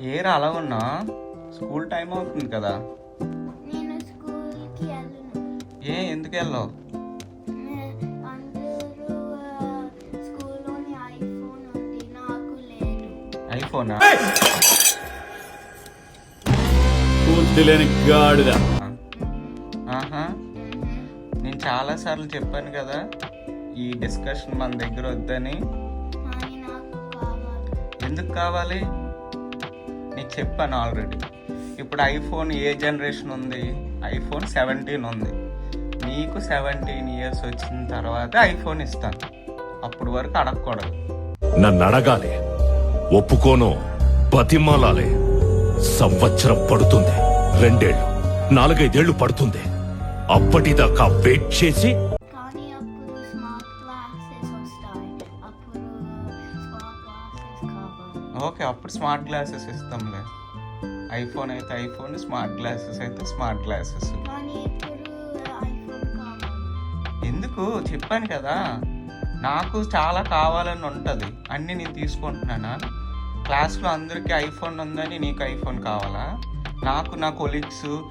ఏరా అలా ఉన్నా? స్కూల్ టైం అవుతుంది కదా. నేను స్కూల్కి వెళ్ళను. ఏ ఎందుకు వెళ్ళావు? ఐఫోన్ పూర్తి లేని గాడిద. ఆహా. నేను చాలాసార్లు చెప్పాను కదా ఈ డిస్కషన్ మన దగ్గర వద్దని. కానీ నాకు కావాలి. ఎందుకు కావాలి? నీకు చెప్పాను ఆల్రెడీ. ఇప్పుడు ఐఫోన్ ఏ జనరేషన్ ఉంది? ఐఫోన్ సెవెంటీన్ ఉంది. నీకు సెవెంటీన్ ఇయర్స్ వచ్చిన తర్వాత ఐఫోన్ ఇస్తాను. అప్పుడు వరకు అడగకూడదు. నన్ను అడగాలి. ఒప్పుకోను. బతిమాలాలి. సంవత్సరం పడుతుంది. రెండేళ్ళు నాలుగైదేళ్ళు పడుతుంది. అప్పటిదాకా వెయిట్ చేసి ఓకే అప్పుడు స్మార్ట్ గ్లాసెస్ ఇస్తాంలే. ఐఫోన్ అయితే ఐఫోన్ స్మార్ట్ గ్లాసెస్ అయితే స్మార్ట్ గ్లాసెస్. ఎందుకు? చెప్పాను కదా. నాకు చాలా కావాలని ఉంటుంది. అన్నీ నేను తీసుకుంటున్నానా? క్లాస్లో అందరికీ ఐఫోన్ ఉందని నీకు ఐఫోన్ కావాలా? నాకు నా కొలీగ్స్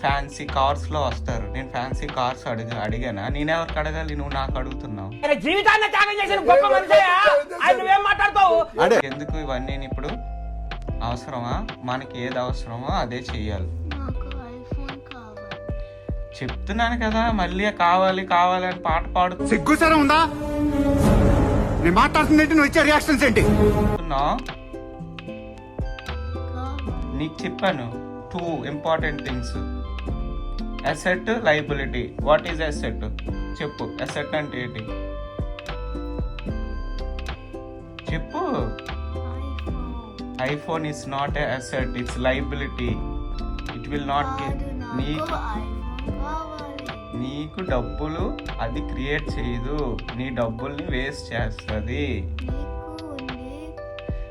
ఫ్యాన్సీ కార్స్లో వస్తారు. నేను ఫ్యాన్సీ కార్స్ అడిగ అడిగానా? నేనెవరికి అడగాలి? నువ్వు నాకు అడుగుతున్నావు. జీవితాన్ని త్యాగం చేసిన గొప్ప మనిషి ఆయన నువ్వేం మాట్లాడతావు? ఎందుకు ఇవన్నీ ఇప్పుడు అవసరమా? మనకి ఏది అవసరమో అదే చెయ్యాలి. నాకు ఐఫోన్ కావాలి. చెప్తున్నాను కదా మళ్ళీ కావాలి కావాలి అని పాట పాడుతున్నావు సిగ్గుసరం ఉందా? నేను మాట్లాడుతుందేంటి నువ్వు ఇచ్చే రియాక్షన్స్ ఏంటి? నీకు చెప్పాను. Two important things asset liability what is asset చెప్పు. అసెట్ అంటే ఏంటి? చెప్పు. IPhone is not a asset it's liability it will not నాకు నీకు డబ్బులు అది క్రియేట్ చేయదు. నీ డబ్బుల్ని వేస్ట్ చేస్తుంది.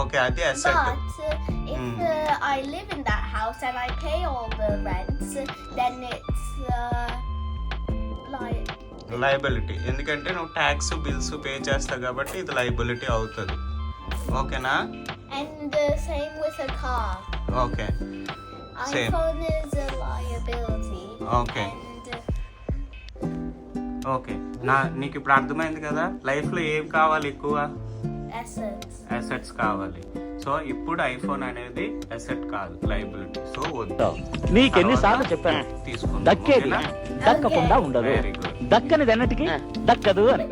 ఓకే అది asset But uh, if Hmm. uh, I live in that house and I pay all the rents, then it's uh, like liability ఎందుకంటే నువ్వు ట్యాక్స్ బిల్స్ పే చేస్తావు కాబట్టి ఇది లైబిలిటీ అవుతుంది ఓకేనా and uh, same with a car. Okay Same. iPhone is a liability. Okay. And okay నా నీకు ఇప్పుడు అర్థమైంది కదా లైఫ్లో ఏం కావాలి ఎక్కువ uh. అసెట్స్ కావాలి. సో ఇప్పుడు ఐఫోన్ అనేది అసెట్ కాదు లైబిలిటీ సో వద్దు. నీకెన్నిసార్లు చెప్పాను? తీసుకుందాం దక్కేది? దక్కకుండా ఉండదు. దక్కనిది అన్నిటికీ దక్కదు అని.